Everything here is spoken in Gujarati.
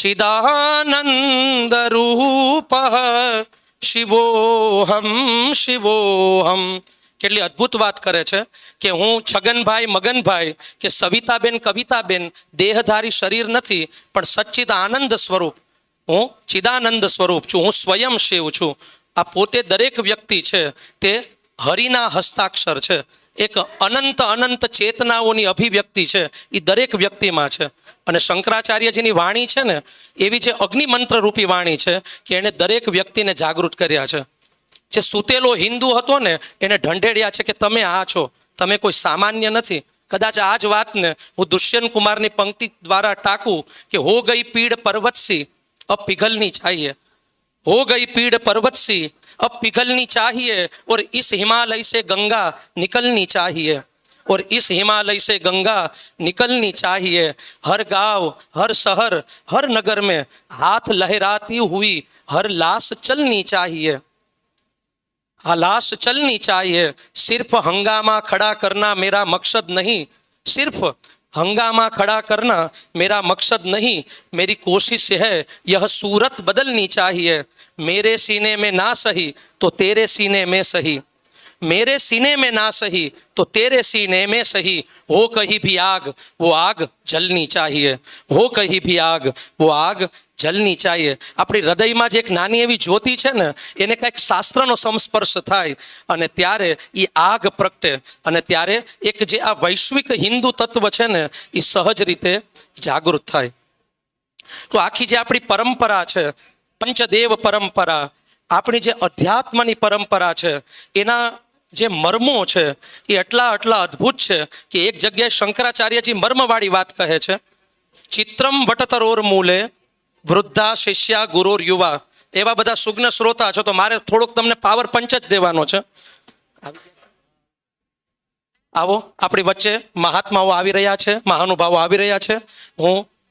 ચિદાનંદ રૂપ શિવોહમ શિવોહમ કેટલી અદ્ભુત વાત કરે છે કે હું છગનભાઈ, મગનભાઈ કે સવિતાબેન, કવિતાબેન દેહધારી શરીર નથી, પણ સચ્ચિદ આનંદ સ્વરૂપ, હું ચિદાનંદ સ્વરૂપ છું, હું સ્વયં શિવ છું. આ પોતે દરેક વ્યક્તિ છે તે હરિના હસ્તાક્ષર છે. એક અનંત અનંત ચેતનાઓની અભિવ્યક્તિ છે એ દરેક વ્યક્તિમાં છે. અને શંકરાચાર્યજીની વાણી છે ને, એવી જે અગ્નિમંત્ર રૂપી વાણી છે કે એણે દરેક વ્યક્તિને જાગૃત કર્યા છે. જે સૂતેલો હિન્દુ હતો ને, એને ઢંઢેડ્યા છે કે તમે આ છો, તમે કોઈ સામાન્ય નથી. કદાચ આ જ વાતને હું દુષ્યંત કુમારની પંક્તિ દ્વારા ટાંકું કે હો ગઈ પીડ પર્વતસી અ પિઘલની ચાહીએ हो गई पीड़ पर्वत सी अब पिघलनी चाहिए और इस हिमालय से गंगा निकलनी चाहिए। और इस हिमालय से गंगा निकलनी चाहिए। हर गाँव, हर शहर, हर नगर में हाथ लहराती हुई हर लाश चलनी चाहिए। लाश चलनी चाहिए। सिर्फ़ हंगामा खड़ा करना मेरा मकसद नहीं, सिर्फ़ हंगामा खड़ा करना मेरा मकसद नहीं, मेरी कोशिश है, यह सूरत बदलनी चाहिए। मेरे सीने में ना सही तो तेरे सीने में सही। मेरे सीने में ना सही तो तेरे सीने में सही। हो कहीं भी आग, वो आग जलनी चाहिए। हो कहीं भी आग, वो आग જલની ચાહીએ આપણી હૃદયમાં જે એક નાની એવી જ્યોતિ છે ને, એને કંઈક શાસ્ત્રનો સંસ્પર્શ થાય અને ત્યારે એ આગ પ્રગટે અને ત્યારે એક જે આ વૈશ્વિક હિન્દુ તત્વ છે ને એ સહજ રીતે જાગૃત થાય. તો આખી જે આપણી પરંપરા છે, પંચદેવ પરંપરા, આપણી જે અધ્યાત્મની પરંપરા છે, એના જે મર્મો છે, એ એટલા એટલા અદ્ભુત છે કે એક જગ્યાએ શંકરાચાર્યજી મર્મવાળી વાત કહે છે, ચિત્રમ વટતરોર મૂલે વૃદ્ધા, શિષ્યા, ગુરુર, યુવા, એવા બધા સુગ્ન શ્રોતા છો, તો મારે થોડોક તમને પાવર પંચ જ દેવાનો છે. આવો, આપણી વચ્ચે મહાત્માઓ આવી રહ્યા છે, મહાનુભાવો આવી રહ્યા છે. હું